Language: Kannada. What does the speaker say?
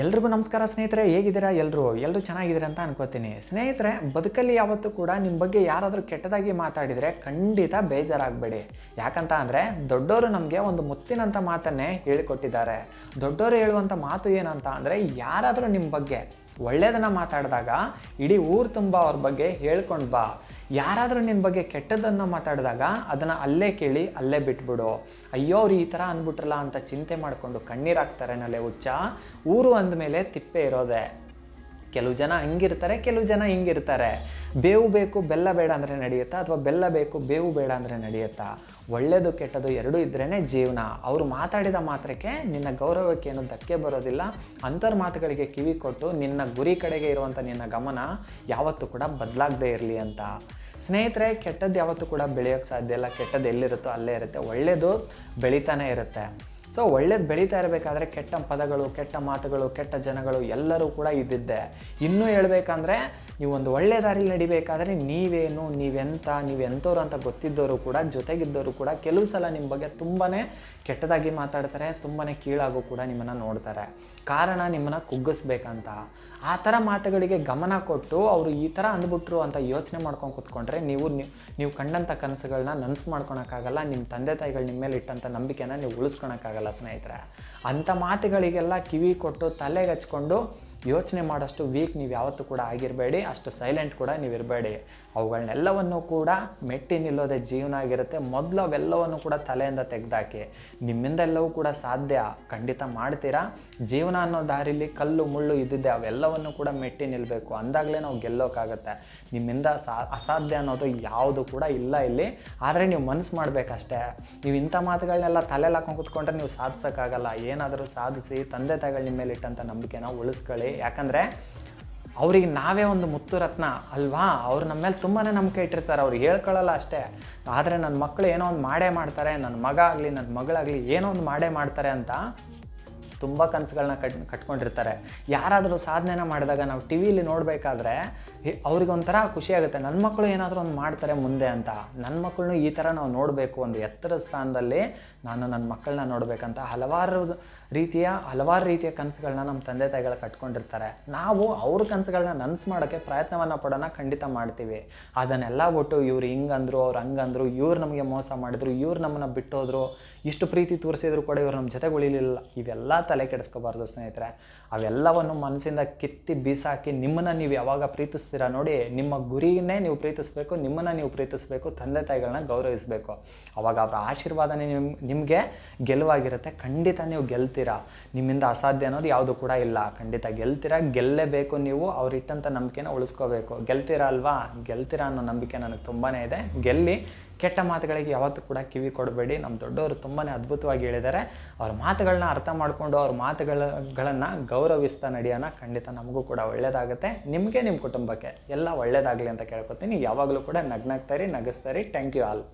ಎಲ್ರಿಗೂ ನಮಸ್ಕಾರ ಸ್ನೇಹಿತರೆ, ಹೇಗಿದ್ದೀರಾ ಎಲ್ಲರೂ ಎಲ್ಲರೂ ಚೆನ್ನಾಗಿದ್ದೀರಾ ಅಂತ ಅನ್ಕೋತೀನಿ. ಸ್ನೇಹಿತರೆ, ಬದುಕಲ್ಲಿ ಯಾವತ್ತೂ ಕೂಡ ನಿಮ್ಮ ಬಗ್ಗೆ ಯಾರಾದರೂ ಕೆಟ್ಟದಾಗಿ ಮಾತಾಡಿದರೆ ಖಂಡಿತ ಬೇಜಾರಾಗಬೇಡಿ. ಯಾಕಂತ ಅಂದರೆ ದೊಡ್ಡವರು ನಮಗೆ ಒಂದು ಮುತ್ತಿನಂಥ ಮಾತನ್ನೇ ಹೇಳಿಕೊಟ್ಟಿದ್ದಾರೆ. ದೊಡ್ಡವರು ಹೇಳುವಂಥ ಮಾತು ಏನಂತ ಅಂದರೆ ಯಾರಾದರೂ ನಿಮ್ಮ ಬಗ್ಗೆ ಒಳ್ಳೆಯದನ್ನು ಮಾತಾಡಿದಾಗ ಇಡೀ ಊರು ತುಂಬ ಅವ್ರ ಬಗ್ಗೆ ಹೇಳ್ಕೊಂಡು ಬಾ. ಯಾರಾದರೂ ನಿನ್ನ ಬಗ್ಗೆ ಕೆಟ್ಟದನ್ನು ಮಾತಾಡಿದಾಗ ಅದನ್ನು ಅಲ್ಲೇ ಕೇಳಿ ಅಲ್ಲೇ ಬಿಟ್ಬಿಡು. ಅಯ್ಯೋ, ಅವ್ರು ಈ ಥರ ಅಂದ್ಬಿಟ್ರಲ್ಲ ಅಂತ ಚಿಂತೆ ಮಾಡಿಕೊಂಡು ಕಣ್ಣೀರಾಗ್ತಾರೆ ನಲೆ ಹುಚ್ಚ. ಊರು ಅಂದಮೇಲೆ ತಿಪ್ಪೆ ಇರೋದೆ. ಕೆಲವು ಜನ ಹಂಗಿರ್ತಾರೆ, ಕೆಲವು ಜನ ಹಿಂಗಿರ್ತಾರೆ. ಬೇವು ಬೇಕು, ಬೆಲ್ಲ ಬೇಡ ಅಂದರೆ ನಡೆಯುತ್ತಾ? ಅಥವಾ ಬೆಲ್ಲ ಬೇಕು, ಬೇವು ಬೇಡ ಅಂದರೆ ನಡೆಯುತ್ತಾ? ಒಳ್ಳೆಯದು ಕೆಟ್ಟದು ಎರಡೂ ಇದ್ರೇ ಜೀವನ. ಅವರು ಮಾತಾಡಿದ ಮಾತ್ರಕ್ಕೆ ನಿನ್ನ ಗೌರವಕ್ಕೆ ಏನು ಧಕ್ಕೆ ಬರೋದಿಲ್ಲ. ಅಂಥವ್ರ ಮಾತುಗಳಿಗೆ ಕಿವಿ ಕೊಟ್ಟು ನಿನ್ನ ಗುರಿ ಕಡೆಗೆ ಇರುವಂಥ ನಿನ್ನ ಗಮನ ಯಾವತ್ತೂ ಕೂಡ ಬದಲಾಗದೇ ಇರಲಿ ಅಂತ. ಸ್ನೇಹಿತರೆ, ಕೆಟ್ಟದ್ದು ಯಾವತ್ತೂ ಕೂಡ ಬೆಳೆಯೋಕ್ಕೆ ಸಾಧ್ಯ ಇಲ್ಲ. ಕೆಟ್ಟದ್ದು ಎಲ್ಲಿರುತ್ತೋ ಅಲ್ಲೇ ಇರುತ್ತೆ. ಒಳ್ಳೆಯದು ಬೆಳೀತಾನೆ ಇರುತ್ತೆ. ಸೊ ಒಳ್ಳೇದು ಬೆಳೀತಾ ಇರಬೇಕಾದ್ರೆ ಕೆಟ್ಟ ಪದಗಳು, ಕೆಟ್ಟ ಮಾತುಗಳು, ಕೆಟ್ಟ ಜನಗಳು ಎಲ್ಲರೂ ಕೂಡ ಇದ್ದಿದ್ದೆ. ಇನ್ನೂ ಹೇಳಬೇಕಂದ್ರೆ ನೀವು ಒಂದು ಒಳ್ಳೆ ದಾರಿಯಲ್ಲಿ ನಡಿಬೇಕಾದ್ರೆ ನೀವೇನು, ನೀವೆಂತ, ನೀವೆಂಥವ್ರು ಅಂತ ಗೊತ್ತಿದ್ದವರು ಕೂಡ ಜೊತೆಗಿದ್ದವರು ಕೂಡ ಕೆಲವು ಸಲ ನಿಮ್ಮ ಬಗ್ಗೆ ತುಂಬಾ ಕೆಟ್ಟದಾಗಿ ಮಾತಾಡ್ತಾರೆ ತುಂಬಾ ಕೀಳಾಗೂ ಕೂಡ ನಿಮ್ಮನ್ನು ನೋಡ್ತಾರೆ. ಕಾರಣ ನಿಮ್ಮನ್ನು ಕುಗ್ಗಿಸ್ಬೇಕಂತ. ಆ ಥರ ಮಾತುಗಳಿಗೆ ಗಮನ ಕೊಟ್ಟು ಅವರು ಈ ಥರ ಅಂದ್ಬಿಟ್ರು ಅಂತ ಯೋಚನೆ ಮಾಡ್ಕೊಂಡು ಕೂತ್ಕೊಂಡ್ರೆ ನೀವು, ನೀವು- ನೀವು ಕಂಡಂಥ ಕನಸುಗಳನ್ನ ನನಸು ಮಾಡ್ಕೊಳಕ್ಕಾಗಲ್ಲ ನಿಮ್ಮ ತಂದೆ ತಾಯಿಗಳು ನಿಮ್ಮ ಮೇಲೆ ಇಟ್ಟಂಥ ನಂಬಿಕೆನ ನೀವು ಉಳಿಸ್ಕೊಳಕ್ಕಾಗಲ್ಲ ಸ್ನೇಹಿತರೆ. ಅಂಥ ಮಾತುಗಳಿಗೆಲ್ಲ ಕಿವಿ ಕೊಟ್ಟು ತಲೆಗೆ ಹಚ್ಕೊಂಡು ಯೋಚನೆ ಮಾಡೋಷ್ಟು ವೀಕ್ ನೀವು ಯಾವತ್ತೂ ಕೂಡ ಆಗಿರಬೇಡಿ, ಅಷ್ಟು ಸೈಲೆಂಟ್ ಕೂಡ ನೀವು ಇರಬೇಡಿ. ಅವುಗಳನ್ನೆಲ್ಲವನ್ನು ಕೂಡ ಮೆಟ್ಟಿ ನಿಲ್ಲೋದೇ ಜೀವನ ಆಗಿರುತ್ತೆ. ಮೊದಲು ಅವೆಲ್ಲವನ್ನು ಕೂಡ ತಲೆಯಿಂದ ತೆಗೆದಾಕಿ. ನಿಮ್ಮಿಂದ ಎಲ್ಲವೂ ಕೂಡ ಸಾಧ್ಯ. ಖಂಡಿತ ಮಾಡ್ತೀರಾ? ಜೀವನ ಅನ್ನೋ ದಾರಿಲಿ ಕಲ್ಲು, ಮುಳ್ಳು ಇದ್ದಿದ್ದೆ, ಅವೆಲ್ಲವನ್ನು ಕೂಡ ಮೆಟ್ಟಿ ನಿಲ್ಲಬೇಕು ಅಂದಾಗಲೇ ನಾವು ಗೆಲ್ಲೋಕ್ಕಾಗತ್ತೆ ನಿಮ್ಮಿಂದ ಸಾ, ಅಸಾಧ್ಯ ಅನ್ನೋದು ಯಾವುದು ಕೂಡ ಇಲ್ಲ ಇಲ್ಲಿ. ಆದರೆ ನೀವು ಮನಸ್ಸು ಮಾಡಬೇಕಷ್ಟೇ. ನೀವು ಇಂಥ ಮಾತುಗಳನ್ನೆಲ್ಲ ತಲೆಯಲ್ಲಿ ಹಾಕೊಂಡು ಕೂತ್ಕೊಂಡ್ರೆ ನೀವು ಸಾಧಿಸೋಕ್ಕಾಗಲ್ಲ. ಏನಾದರೂ ಸಾಧಿಸಿ ತಂದೆ ತಾಯಿಗಳು ನಿಮ್ಮ ಮೇಲೆ ಇಟ್ಟಂಥ ನಂಬಿಕೆನ ಉಳಿಸ್ಕೊಳ್ಳಿ. ಯಾಕಂದರೆ ಅವ್ರಿಗೆ ನಾವೇ ಒಂದು ಮುತ್ತು ರತ್ನ ಅಲ್ವಾ? ಅವ್ರು ನಮ್ಮ ಮೇಲೆ ತುಂಬಾ ನಂಬಿಕೆ ಇಟ್ಟಿರ್ತಾರೆ. ಅವ್ರು ಹೇಳ್ಕೊಳ್ಳಲ್ಲ ಅಷ್ಟೇ. ಆದರೆ ನನ್ನ ಮಕ್ಕಳು ಏನೋ ಒಂದು ಮಾಡೇ ಮಾಡ್ತಾರೆ. ನನ್ನ ಮಗ ಆಗಲಿ ನನ್ನ ಮಗಳಾಗಲಿ ಏನೋ ಒಂದು ಮಾಡೇ ಮಾಡ್ತಾರೆ ಅಂತ ತುಂಬ ಕನಸುಗಳನ್ನ ಕಟ್, ಕಟ್ಕೊಂಡಿರ್ತಾರೆ. ಯಾರಾದರೂ ಸಾಧನೆನ ಮಾಡಿದಾಗ ನಾವು ಟಿ ವಿಲಿ ನೋಡಬೇಕಾದ್ರೆ ಅವ್ರಿಗೊಂಥರ ಖುಷಿ ಆಗುತ್ತೆ. ನನ್ನ ಮಕ್ಕಳು ಏನಾದರೂ ಒಂದು ಮಾಡ್ತಾರೆ ಮುಂದೆ ಅಂತ. ನನ್ನ ಮಕ್ಕಳನ್ನು ಈ ಥರ ನಾವು ನೋಡಬೇಕು. ಒಂದು ಎತ್ತರ ಸ್ಥಾನದಲ್ಲಿ ನಾನು ನನ್ನ ಮಕ್ಕಳನ್ನ ನೋಡಬೇಕಂತ ಹಲವಾರು ರೀತಿಯ ಹಲವಾರು ರೀತಿಯ ಕನಸುಗಳನ್ನ ನಮ್ಮ ತಂದೆ ತಾಯಿಗಳು ಕಟ್ಕೊಂಡಿರ್ತಾರೆ. ನಾವು ಅವ್ರ ಕನಸುಗಳನ್ನ ನನಸು ಮಾಡೋಕ್ಕೆ ಪ್ರಯತ್ನವನ್ನು ಪಡೋಣ ಖಂಡಿತ ಮಾಡ್ತೀವಿ. ಅದನ್ನೆಲ್ಲ ಬಿಟ್ಟು ಇವ್ರು ಹಿಂಗಂದ್ರು, ಅವ್ರು ಹಂಗಂದ್ರು, ಇವ್ರು ನಮಗೆ ಮೋಸ ಮಾಡಿದ್ರು, ಇವ್ರು ನಮ್ಮನ್ನು ಬಿಟ್ಟೋದ್ರು, ಇಷ್ಟು ಪ್ರೀತಿ ತೋರಿಸಿದ್ರು ಕೂಡ ಇವ್ರು ನಮ್ಮ ಜೊತೆಗೆ ಉಳಿಲಿಲ್ಲ. ಇವೆಲ್ಲ ತಲೆ ಕೆಡಿಸ್ಕೋಬಾರ್ದು ಸ್ನೇಹಿತರೆ. ಅವೆಲ್ಲವನ್ನು ಮನಸ್ಸಿಂದ ಕಿತ್ತಿ ಬೀಸಾಕಿ ನಿಮ್ಮನ್ನು ನೀವು ಯಾವಾಗ ಪ್ರೀತಿಸ್ತೀರಾ ನೋಡಿ, ನಿಮ್ಮ ಗುರಿನೇ ನೀವು ಪ್ರೀತಿಸಬೇಕು, ನಿಮ್ಮನ್ನು ನೀವು ಪ್ರೀತಿಸಬೇಕು, ತಂದೆ ತಾಯಿಗಳನ್ನ ಗೌರವಿಸಬೇಕು. ಅವಾಗ ಅವರ ಆಶೀರ್ವಾದನೇ ನಿಮ್, ನಿಮಗೆ ಗೆಲುವಾಗಿರುತ್ತೆ. ಖಂಡಿತ ನೀವು ಗೆಲ್ತೀರಾ. ನಿಮ್ಮಿಂದ ಅಸಾಧ್ಯ ಅನ್ನೋದು ಯಾವುದು ಕೂಡ ಇಲ್ಲ. ಖಂಡಿತ ಗೆಲ್ತೀರಾ, ಗೆಲ್ಲೇಬೇಕು ನೀವು ಅವ್ರಿಟ್ಟಂಥ ನಂಬಿಕೆನ ಉಳಿಸ್ಕೋಬೇಕು. ಗೆಲ್ತೀರಾ ಅಲ್ವಾ? ಗೆಲ್ತೀರಾ ಅನ್ನೋ ನಂಬಿಕೆ ನನಗೆ ತುಂಬಾ ಇದೆ. ಗೆಲ್ಲಿ, ಕೆಟ್ಟ ಮಾತುಗಳಿಗೆ ಯಾವತ್ತೂ ಕೂಡ ಕಿವಿ ಕೊಡಬೇಡಿ. ನಮ್ಮ ದೊಡ್ಡವರು ತುಂಬಾ ಅದ್ಭುತವಾಗಿ ಹೇಳಿದ್ದಾರೆ. ಅವ್ರ ಮಾತುಗಳನ್ನ ಅರ್ಥ ಮಾಡಿಕೊಂಡು ಅವ್ರ ಮಾತುಗಳನ್ನ ಗೌರವಿಸ್ತಾ ನಡೆಯೋಣ ಖಂಡಿತ ನಮಗೂ ಕೂಡ ಒಳ್ಳೆಯದಾಗುತ್ತೆ ನಿಮಗೆ ನಿಮ್ಮ ಕುಟುಂಬಕ್ಕೆ ಎಲ್ಲ ಒಳ್ಳೆಯದಾಗಲಿ ಅಂತ ಕೇಳ್ಕೊತೀನಿ. ಯಾವಾಗಲೂ ಕೂಡ ನಗ್ನಾಗ್ತಾರಿ ನಗಿಸ್ತಾರಿ ಥ್ಯಾಂಕ್ ಯು ಆಲ್